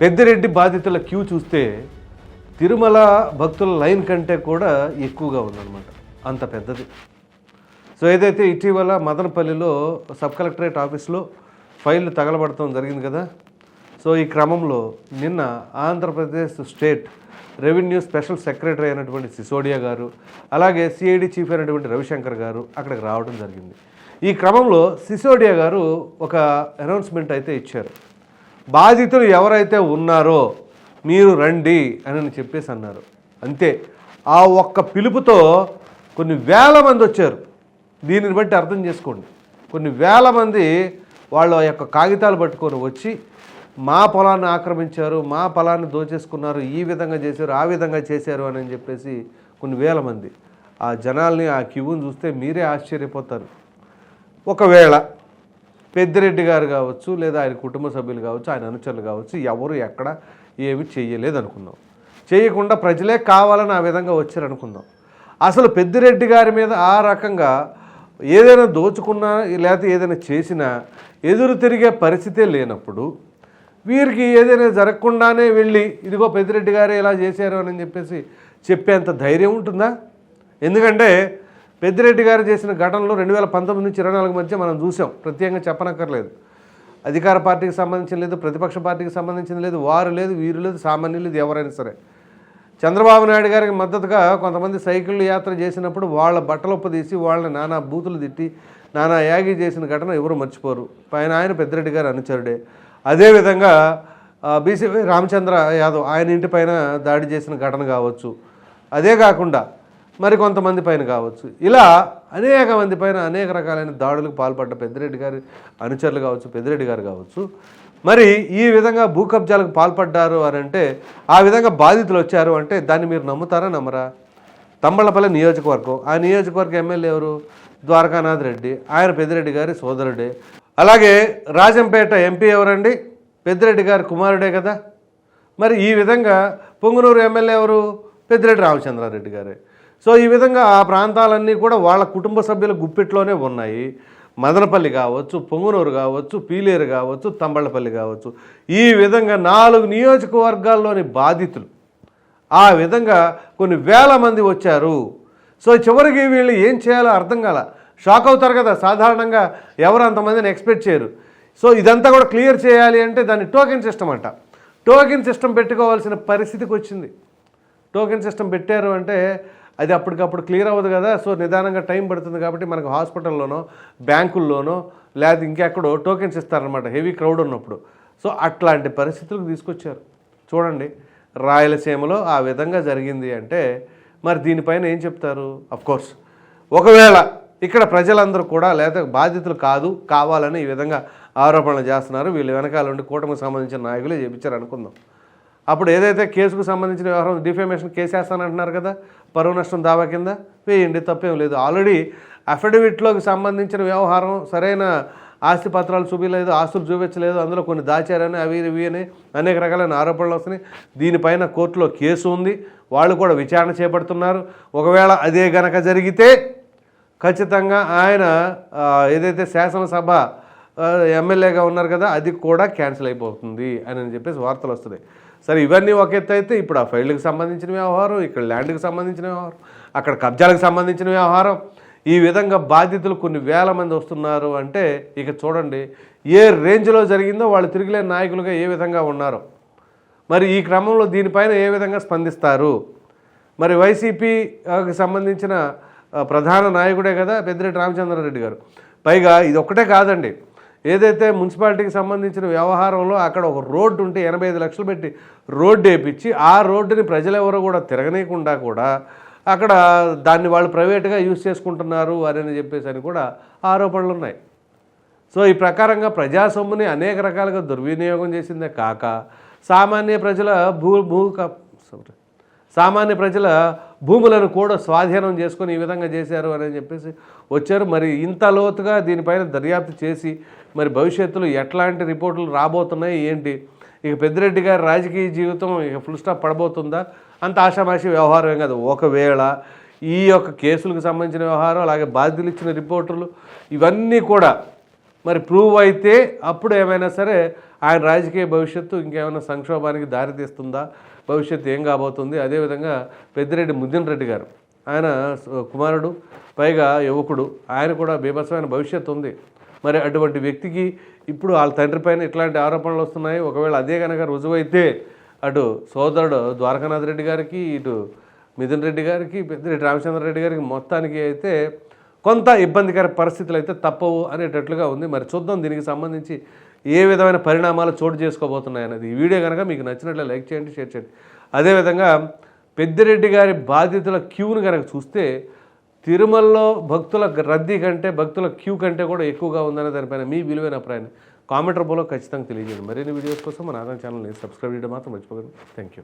పెద్దిరెడ్డి బాధితుల క్యూ చూస్తే తిరుమల భక్తుల లైన్ కంటే కూడా ఎక్కువగా ఉందన్నమాట. అంత పెద్దది. సో ఏదైతే ఇటీవల మదనపల్లిలో సబ్ కలెక్టరేట్ ఆఫీస్లో ఫైళ్ళు తగలబడటం జరిగింది కదా సో ఈ క్రమంలో నిన్న Andhra Pradesh state revenue special secretary అయినటువంటి సిసోడియా గారు అలాగే సిఐడి చీఫ్ అయినటువంటి రవిశంకర్ గారు అక్కడికి రావడం జరిగింది. ఈ క్రమంలో సిసోడియా గారు ఒక అనౌన్స్మెంట్ అయితే ఇచ్చారు. బాధితులు ఎవరైతే ఉన్నారో మీరు రండి అని చెప్పేసి అన్నారు. అంతే. ఆ ఒక్క పిలుపుతో కొన్ని వేల మంది వచ్చారు. దీనిని బట్టి అర్థం చేసుకోండి. కొన్ని వేల మంది వాళ్ళ యొక్క కాగితాలు పట్టుకొని వచ్చి మా పొలాన్ని ఆక్రమించారు మా పొలాన్ని దోచేసుకున్నారు ఈ విధంగా చేశారు ఆ విధంగా చేశారు అని చెప్పేసి కొన్ని వేల మంది. ఆ జనాల్ని ఆ క్యూని చూస్తే మీరే ఆశ్చర్యపోతారు. ఒకవేళ పెద్దిరెడ్డి గారు కావచ్చు లేదా ఆయన కుటుంబ సభ్యులు కావచ్చు ఆయన అనుచరులు కావచ్చు ఎవరు ఎక్కడ ఏమి చేయలేదు అనుకుందాం చేయకుండా ప్రజలే కావాలని ఆ విధంగా వచ్చారు అనుకుందాం అసలు పెద్దిరెడ్డి గారి మీద ఆ రకంగా ఏదైనా దోచుకున్నా లేకపోతే ఏదైనా చేసినా ఎదురు తిరిగే పరిస్థితే లేనప్పుడు వీరికి ఏదైనా జరగకుండానే వెళ్ళి ఇదిగో పెద్దిరెడ్డి గారే ఇలా చేశారు అని చెప్పేసి చెప్పేంత ధైర్యం ఉంటుందా? ఎందుకంటే పెద్దిరెడ్డి గారు చేసిన ఘటనలో రెండు వేల పంతొమ్మిది నుంచి ఇరవై నాలుగు మధ్య మనం చూసాం. ప్రత్యేకంగా చెప్పనక్కర్లేదు. అధికార పార్టీకి సంబంధించిన లేదు ప్రతిపక్ష పార్టీకి సంబంధించిన లేదు వారు లేదు వీరు లేదు సామాన్యులు లేదు ఎవరైనా సరే. చంద్రబాబు నాయుడు గారికి మద్దతుగా కొంతమంది సైకిల్ యాత్ర చేసినప్పుడు వాళ్ళ బట్టలొప్ప తీసి వాళ్ళని నానా బూతులు తిట్టి నానా యాగి చేసిన ఘటన ఎవరు మర్చిపోరు. పైన ఆయన పెద్దిరెడ్డి గారు అనుచరుడే. అదేవిధంగా బీసీపీ రామచంద్ర యాదవ్ ఆయన ఇంటి పైన దాడి చేసిన ఘటన కావచ్చు. అదే కాకుండా మరి కొంతమంది పైన కావచ్చు. ఇలా అనేక మంది పైన అనేక రకాలైన దాడులకు పాల్పడ్డ పెద్దిరెడ్డి గారి అనుచరులు కావచ్చు పెద్దిరెడ్డి గారు కావచ్చు. మరి ఈ విధంగా భూ కబ్జాలకు పాల్పడ్డారు అని అంటే ఆ విధంగా బాధితులు వచ్చారు అంటే దాన్ని మీరు నమ్ముతారా నమ్మరా? తంబళ్ళపల్లి నియోజకవర్గం. ఆ నియోజకవర్గ ఎమ్మెల్యే ఎవరు? ద్వారకానాథ్ రెడ్డి. ఆయన పెద్దిరెడ్డి గారి సోదరుడే. అలాగే రాజంపేట ఎంపీ ఎవరండి? పెద్దిరెడ్డి గారి కుమారుడే కదా. మరి ఈ విధంగా పొంగునూరు ఎమ్మెల్యే ఎవరు? పెద్దిరెడ్డి రామచంద్రారెడ్డి గారే. సో ఈ విధంగా ఆ ప్రాంతాలన్నీ కూడా వాళ్ళ కుటుంబ సభ్యుల గుప్పిట్లోనే ఉన్నాయి. మదనపల్లి కావచ్చు పొంగునూరు కావచ్చు పీలేరు కావచ్చు తంబళ్ళపల్లి కావచ్చు. ఈ విధంగా నాలుగు నియోజకవర్గాల్లోని బాధితులు ఆ విధంగా కొన్ని వేల మంది వచ్చారు. సో చివరికి వీళ్ళు ఏం చేయాలో అర్థం కాల. షాక్ అవుతారు కదా సాధారణంగా ఎవరు అంతమందిని ఎక్స్పెక్ట్ చేయరు. సో ఇదంతా కూడా క్లియర్ చేయాలి అంటే దాన్ని టోకెన్ సిస్టమ్ అంట. టోకెన్ సిస్టమ్ పెట్టుకోవాల్సిన పరిస్థితికి వచ్చింది. టోకెన్ సిస్టమ్ పెట్టారు అంటే అది అప్పటికప్పుడు క్లియర్ అవ్వదు కదా. సో నిదానంగా టైం పడుతుంది కాబట్టి మనకు హాస్పిటల్లోనో బ్యాంకుల్లోనో లేదా ఇంకెక్కడో టోకెన్స్ ఇస్తారనమాట హెవీ క్రౌడ్ ఉన్నప్పుడు. సో అట్లాంటి పరిస్థితులకు తీసుకొచ్చారు. చూడండి రాయలసీమలో ఆ విధంగా జరిగింది అంటే మరి దీనిపైన ఏం చెప్తారు? కోర్స్ ఒకవేళ ఇక్కడ ప్రజలందరూ కూడా లేదా బాధితులు కాదు కావాలని ఈ విధంగా ఆరోపణలు చేస్తున్నారు. వీళ్ళు వెనకాల ఉండి కూటమికి సంబంధించిన నాయకులే చేపించారు అనుకుందాం అప్పుడు ఏదైతే కేసుకు సంబంధించిన వ్యవహారం డిఫేమేషన్ కేసు వేస్తానంటున్నారు కదా పరువు నష్టం దావా కింద వేయండి తప్పేం లేదు. ఆల్రెడీ అఫిడవిట్లోకి సంబంధించిన వ్యవహారం సరైన ఆస్తి పత్రాలు చూపించలేదు ఆస్తులు చూపించలేదు అందులో కొన్ని దాచారని అవి ఇవి అని అనేక రకాలైన ఆరోపణలు వస్తున్నాయి. దీనిపైన కోర్టులో కేసు ఉంది. వాళ్ళు కూడా విచారణ చేపడుతున్నారు. ఒకవేళ అదే గనక జరిగితే ఖచ్చితంగా ఆయన ఏదైతే శాసనసభ ఎమ్మెల్యేగా ఉన్నారు కదా అది కూడా క్యాన్సిల్ అయిపోతుంది అని చెప్పేసి వార్తలు వస్తున్నాయి. సరే ఇవన్నీ ఒక ఎత్తు అయితే ఇప్పుడు ఆ ఫైళ్ళకి సంబంధించిన వ్యవహారం ఇక్కడ ల్యాండ్కి సంబంధించిన వ్యవహారం అక్కడ కబ్జాలకు సంబంధించిన వ్యవహారం. ఈ విధంగా బాధితులు కొన్ని వేల మంది వస్తున్నారు అంటే ఇక చూడండి ఏ రేంజ్లో జరిగిందో వాళ్ళు తిరిగిలేని నాయకులుగా ఏ విధంగా ఉన్నారు. మరి ఈ క్రమంలో దీనిపైన ఏ విధంగా స్పందిస్తారు? మరి వైసీపీకి సంబంధించిన ప్రధాన నాయకుడే కదా పెద్దిరెడ్డి రామచంద్రారెడ్డి గారు. పైగా ఇది ఒక్కటే కాదండి ఏదైతే మున్సిపాలిటీకి సంబంధించిన వ్యవహారంలో అక్కడ ఒక రోడ్డు ఉంటే ఎనభై ఐదు లక్షలు పెట్టి రోడ్డు వేపించి ఆ రోడ్డుని ప్రజలెవరూ కూడా తిరగనీయకుండా కూడా అక్కడ దాన్ని వాళ్ళు ప్రైవేట్గా యూజ్ చేసుకుంటున్నారు అని చెప్పేసి అని కూడా ఆరోపణలు ఉన్నాయి. సో ఈ ప్రకారంగా ప్రజా సొమ్ముని అనేక రకాలుగా దుర్వినియోగం చేసిందే కాక సామాన్య ప్రజల భూ భూ సామాన్య ప్రజల భూములను కూడా స్వాధీనం చేసుకొని ఈ విధంగా చేశారు అని చెప్పేసి వచ్చారు. మరి ఇంత లోతుగా దీనిపైన దర్యాప్తు చేసి మరి భవిష్యత్తులో ఎట్లాంటి రిపోర్టులు రాబోతున్నాయి ఏంటి? ఇక పెద్దిరెడ్డి గారి రాజకీయ జీవితం ఇక ఫుల్ స్టాప్ పడబోతుందా? అంత ఆషామాషి వ్యవహారం ఏం కాదు. ఒకవేళ ఈ యొక్క కేసులకు సంబంధించిన వ్యవహారం అలాగే బాధ్యులు ఇచ్చిన రిపోర్టులు ఇవన్నీ కూడా మరి ప్రూవ్ అయితే అప్పుడు ఏమైనా సరే ఆయన రాజకీయ భవిష్యత్తు ఇంకేమైనా సంక్షోభానికి దారితీస్తుందా? భవిష్యత్తు ఏం కాబోతుంది? అదేవిధంగా పెద్దిరెడ్డి ముద్దిన్ రెడ్డి గారు. ఆయన కుమారుడు పైగా యువకుడు. ఆయన కూడా బీభత్సమైన భవిష్యత్తు ఉంది. మరి అటువంటి వ్యక్తికి ఇప్పుడు వాళ్ళ తండ్రి పైన ఇట్లాంటి ఆరోపణలు వస్తున్నాయి. ఒకవేళ అదే కనుక రుజువైతే అటు సోదరుడు ద్వారకానాథ్ రెడ్డి గారికి ఇటు మిథున్ రెడ్డి గారికి పెద్దిరెడ్డి రామచంద్ర రెడ్డి గారికి మొత్తానికి అయితే కొంత ఇబ్బందికర పరిస్థితులు అయితే తప్పవు అనేటట్లుగా ఉంది. మరి చూద్దాం దీనికి సంబంధించి ఏ విధమైన పరిణామాలు చోటు చేసుకోబోతున్నాయన్నది ఈ వీడియో కనుక మీకు నచ్చినట్లు లైక్ చేయండి షేర్ చేయండి. అదేవిధంగా పెద్దిరెడ్డి గారి బాధితుల క్యూను కనుక చూస్తే తిరుమలలో భక్తుల రద్దీ కంటే భక్తుల క్యూ కంటే కూడా ఎక్కువగా ఉందనే దానిపైన మీ విలువైన అభిప్రాయాన్ని కామెంట్ రూపంలో ఖచ్చితంగా తెలియజేయండి. మరిన్ని వీడియోస్ కోసం మన ఆదాయం ఛానల్ని సబ్స్క్రైబ్ చేయడం మాత్రం మర్చిపోకండి. Thank you